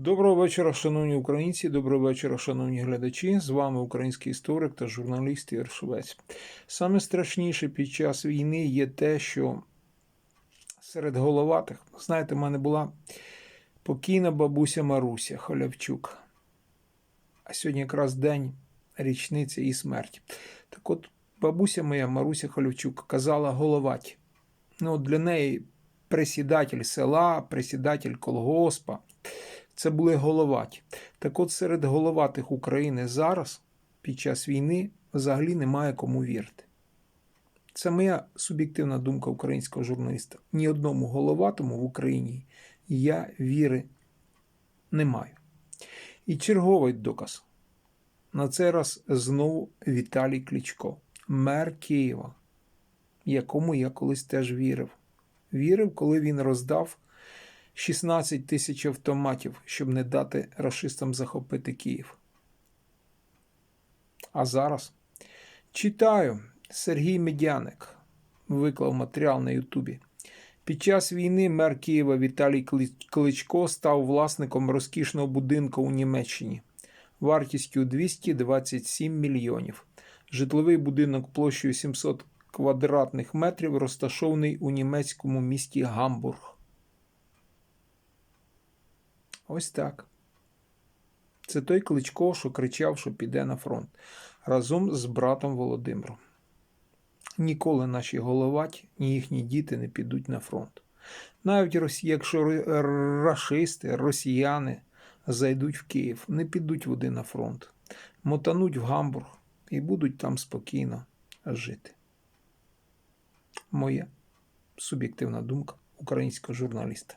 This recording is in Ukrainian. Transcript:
Доброго вечора, шановні українці, доброго вечора, шановні глядачі. З вами український історик та журналіст Ігор Швець. Саме страшніше під час війни є те, що серед головатих, знаєте, в мене була покійна бабуся Маруся Холявчук. А сьогодні якраз день річниці і смерті. Так от, бабуся моя Маруся Холявчук казала головаті. Ну, для неї присідатель села, присідатель колгоспа. Це були головаті. Так от серед головатих України зараз, під час війни, взагалі немає кому вірити. Це моя суб'єктивна думка українського журналіста. Ні одному головатому в Україні я віри не маю. І черговий доказ. На цей раз знову Віталій Кличко, мер Києва, якому я колись теж вірив. Вірив, коли він роздав 16 тисяч автоматів, щоб не дати рашистам захопити Київ. А зараз читаю Сергій Медяник виклав матеріал на Ютубі. Під час війни мер Києва Віталій Кличко став власником розкішного будинку у Німеччині вартістю 227 мільйонів. Житловий будинок площею 700 квадратних метрів розташований у німецькому місті Гамбург. Ось так. Це той Кличко, що кричав, що піде на фронт разом з братом Володимиром. Ніколи наші головаті, ні їхні діти не підуть на фронт. Навіть якщо рашисти, росіяни зайдуть в Київ, не підуть води на фронт, мотануть в Гамбург і будуть там спокійно жити. Моя суб'єктивна думка українського журналіста.